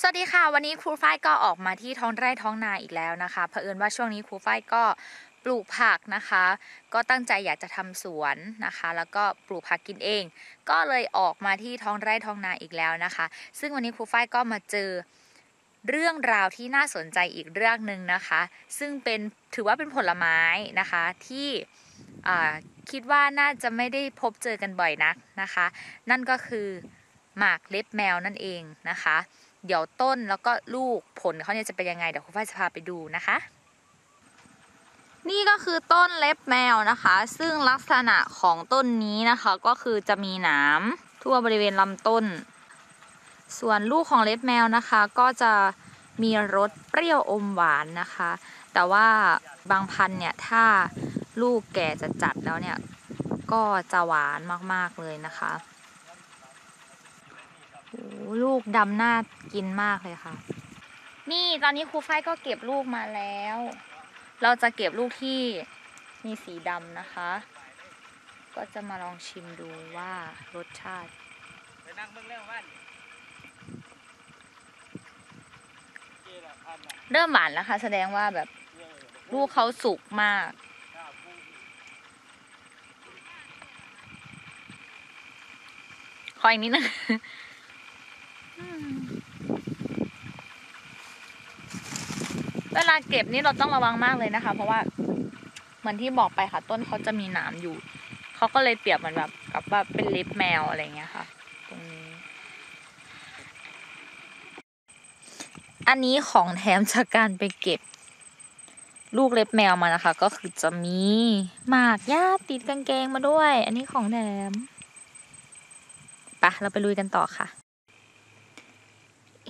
สวัสดีค่ะ วันนี้ครูฝ้ายก็ออกมาที่ท้องไร่ท้องนาอีกแล้วนะคะเผอิญว่าช่วงนี้ครูฝ้ายก็ปลูกผักนะคะ ก็ตั้งใจอยากจะทำสวนนะคะ แล้วก็ปลูกผักกินเอง ก็เลยออกมาที่ท้องไร่ท้องนาอีกแล้วนะคะ ซึ่งวันนี้ครูฝ้ายก็มาเจอเรื่องราวที่น่าสนใจอีกเรื่องหนึ่งนะคะ ซึ่งเป็นถือว่าเป็นผลไม้นะคะที่คิดว่าน่าจะไม่ได้พบเจอกันบ่อยนักนะคะ นั่นก็คือหมากเล็บแมวนั่นเองนะคะ เดี๋ยวต้นแล้วก็ลูกผลเขาเนี่ยจะเป็นยังไงเดี๋ยวคุณฝ้ายจะพาไปดูนะคะ นี่ก็คือต้นเล็บแมวนะคะ ซึ่งลักษณะของต้นนี้นะคะก็คือจะมีหนามทั่วบริเวณลำต้น ส่วนลูกของเล็บแมวนะคะ ก็จะมีรสเปรี้ยวอมหวานนะคะ แต่ว่าบางพันเนี่ยถ้าลูกแก่จะจัดแล้วเนี่ยก็จะหวานมากๆเลยนะคะ โอ้ลูกดำน่ากินมากเลยค่ะ นี่ตอนนี้ครูฝ้ายก็เก็บลูกมาแล้ว เราจะเก็บลูกที่มีสีดำนะคะ ก็จะมาลองชิมดูว่ารสชาติไปนั่งเบิ่งเรื่องว่านเริ่มหวานแล้วค่ะ แสดงว่าแบบลูกเขาสุกมากข้าวผู้ขออีกนิดนึง เวลาเก็บนี่เราต้องระวังมากเลยนะคะ เพราะว่าเหมือนที่บอกไปค่ะ ต้นเขาจะมีหนามอยู่ เขาก็เลยเปรียบเหมือนแบบกับว่าเป็นเล็บแมวอะไรเงี้ยค่ะ ตรงนี้ อันนี้ของแถมจากการไปเก็บ ลูกเล็บแมวมานะคะ ก็คือจะมีหมากย่าติดกางเกงมาด้วย อันนี้ของแถมปะเราไปลุยกันต่อค่ะ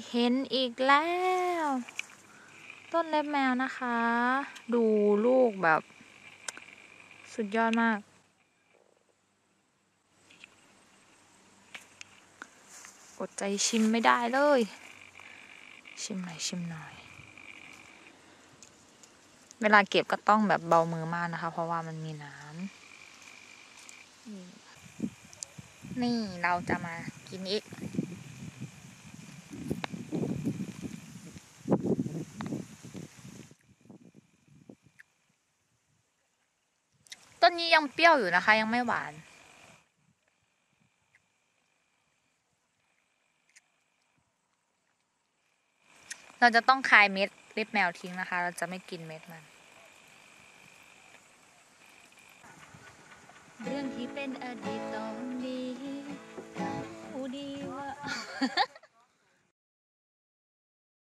เห็นอีกแล้ว ต้นเล็บแมวนะคะ ดูลูกแบบ สุดยอดมาก อดใจชิมไม่ได้เลย ชิมหน่อยชิมหน่อย เวลาเก็บก็ต้องแบบเบามือมากนะคะ เพราะว่ามันมีน้ำนี่นี่เราจะมากินอีก ต้นนี้ยังเปรี้ยวอยู่นะคะ ยังไม่หวาน เราจะต้องคายเม็ดล็บแมวทิ้งนะคะ เราจะไม่กินเม็ดมัน เรื่องที่เป็นอดีตตอนนี้ผู้ดีว่า